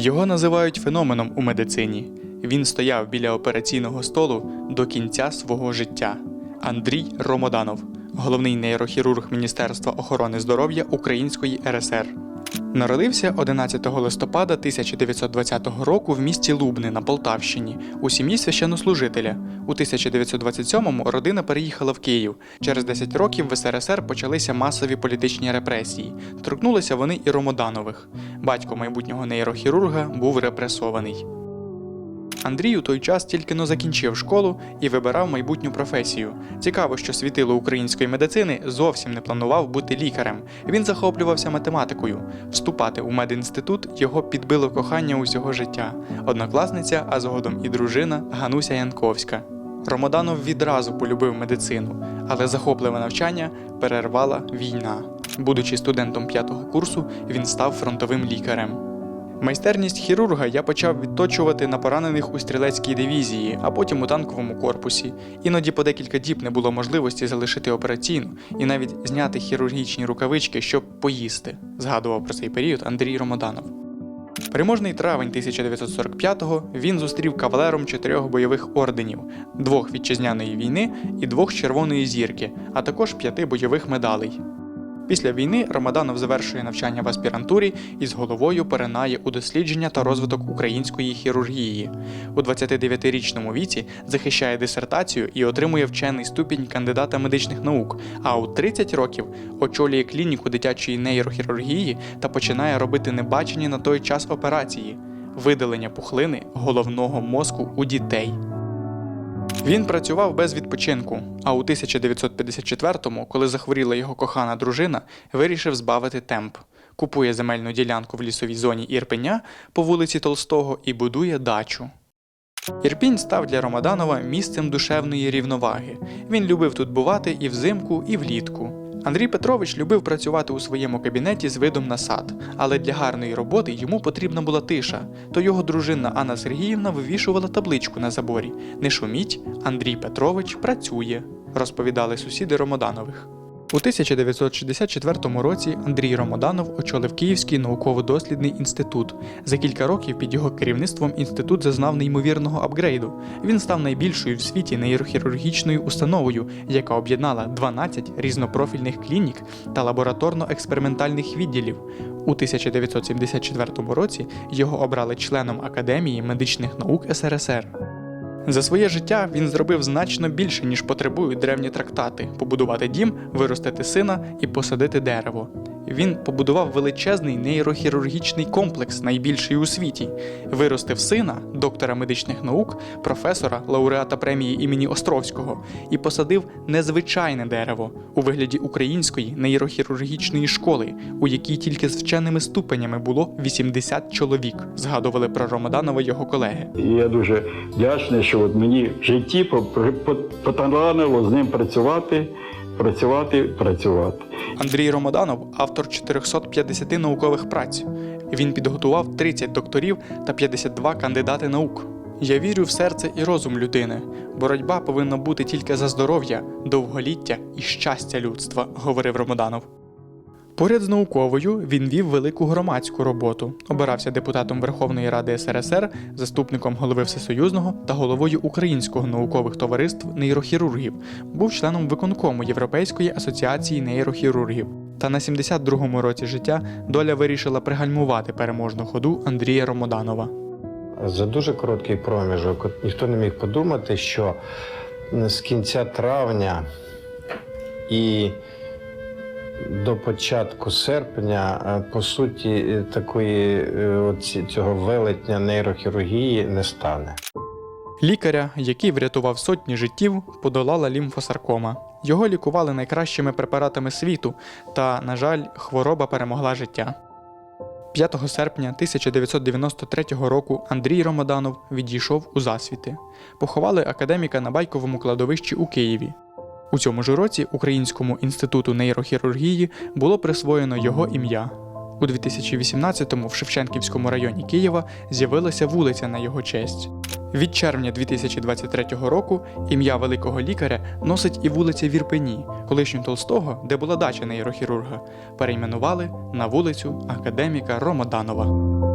Його називають феноменом у медицині. Він стояв біля операційного столу до кінця свого життя. Андрій Ромоданов, головний нейрохірург Міністерства охорони здоров'я Української РСР. Народився 11 листопада 1920 року в місті Лубни на Полтавщині у сім'ї священнослужителя. У 1927-му родина переїхала в Київ. Через 10 років в СРСР почалися масові політичні репресії. Торкнулися вони і Ромоданових. Батько майбутнього нейрохірурга був репресований. Андрій у той час тільки но закінчив школу і вибирав майбутню професію. Цікаво, що світило української медицини зовсім не планував бути лікарем. Він захоплювався математикою. Вступати у медінститут його підбило кохання усього життя. Однокласниця, а згодом і дружина Гануся Янковська. Ромоданов відразу полюбив медицину, але захопливе навчання перервала війна. Будучи студентом п'ятого курсу, він став фронтовим лікарем. Майстерність хірурга я почав відточувати на поранених у стрілецькій дивізії, а потім у танковому корпусі. Іноді по декілька діб не було можливості залишити операційну і навіть зняти хірургічні рукавички, щоб поїсти, згадував про цей період Андрій Ромоданов. Переможний травень 1945-го він зустрів кавалером чотирьох бойових орденів, двох вітчизняної війни і двох червоної зірки, а також п'яти бойових медалей. Після війни Ромаданов завершує навчання в аспірантурі і з головою перенає у дослідження та розвиток української хірургії. У 29-річному віці захищає дисертацію і отримує вчений ступінь кандидата медичних наук, а у 30 років очолює клініку дитячої нейрохірургії та починає робити небачені на той час операції видалення пухлини головного мозку у дітей. Він працював без відпочинку, а у 1954-му, коли захворіла його кохана дружина, вирішив збавити темп. Купує земельну ділянку в лісовій зоні Ірпеня по вулиці Толстого і будує дачу. Ірпінь став для Ромаданова місцем душевної рівноваги. Він любив тут бувати і взимку, і влітку. Андрій Петрович любив працювати у своєму кабінеті з видом на сад, але для гарної роботи йому потрібна була тиша, то його дружина Анна Сергіївна вивішувала табличку на заборі Не шуміть, Андрій Петрович працює, розповідали сусіди Ромоданових. У 1964 році Андрій Ромоданов очолив Київський науково-дослідний інститут. За кілька років під його керівництвом інститут зазнав неймовірного апгрейду. Він став найбільшою в світі нейрохірургічною установою, яка об'єднала 12 різнопрофільних клінік та лабораторно-експериментальних відділів. У 1974 році його обрали членом Академії медичних наук СРСР. За своє життя він зробив значно більше, ніж потребують древні трактати: побудувати дім, виростити сина і посадити дерево. Він побудував величезний нейрохірургічний комплекс, найбільший у світі, виростив сина, доктора медичних наук, професора, лауреата премії імені Островського, і посадив незвичайне дерево у вигляді української нейрохірургічної школи, у якій тільки з вченими ступенями було 80 чоловік. Згадували про Ромаданова його колеги. Я дуже вдячний, що от мені в житті поталанило з ним працювати, працювати, працювати. Андрій Ромоданов автор 450 наукових праць. Він підготував 30 докторів та 52 кандидати наук. Я вірю в серце і розум людини. Боротьба повинна бути тільки за здоров'я, довголіття і щастя людства, говорив Ромоданов. Поряд з науковою він вів велику громадську роботу, обирався депутатом Верховної Ради СРСР, заступником голови Всесоюзного та головою Українського наукових товариств нейрохірургів, був членом виконкому Європейської асоціації нейрохірургів. Та на 72-му році життя доля вирішила пригальмувати переможну ходу Андрія Ромоданова. За дуже короткий проміжок ніхто не міг подумати, що з кінця травня і до початку серпня, е, по суті, е, такої е, цього велетня нейрохірургії не стане. Лікаря, який врятував сотні життів, подолала лімфосаркома. Його лікували найкращими препаратами світу, та, на жаль, хвороба перемогла життя. 5 серпня 1993 року Андрій Ромаданов відійшов у засвіти. Поховали академіка на байковому кладовищі у Києві. У цьому ж році Українському інституту нейрохірургії було присвоєно його ім'я. У 2018-му в Шевченківському районі Києва з'явилася вулиця на його честь. Від червня 2023 року ім'я великого лікаря носить і вулиця в Ірпені, колишню Толстого, де була дача нейрохірурга, перейменували на вулицю академіка Ромоданова.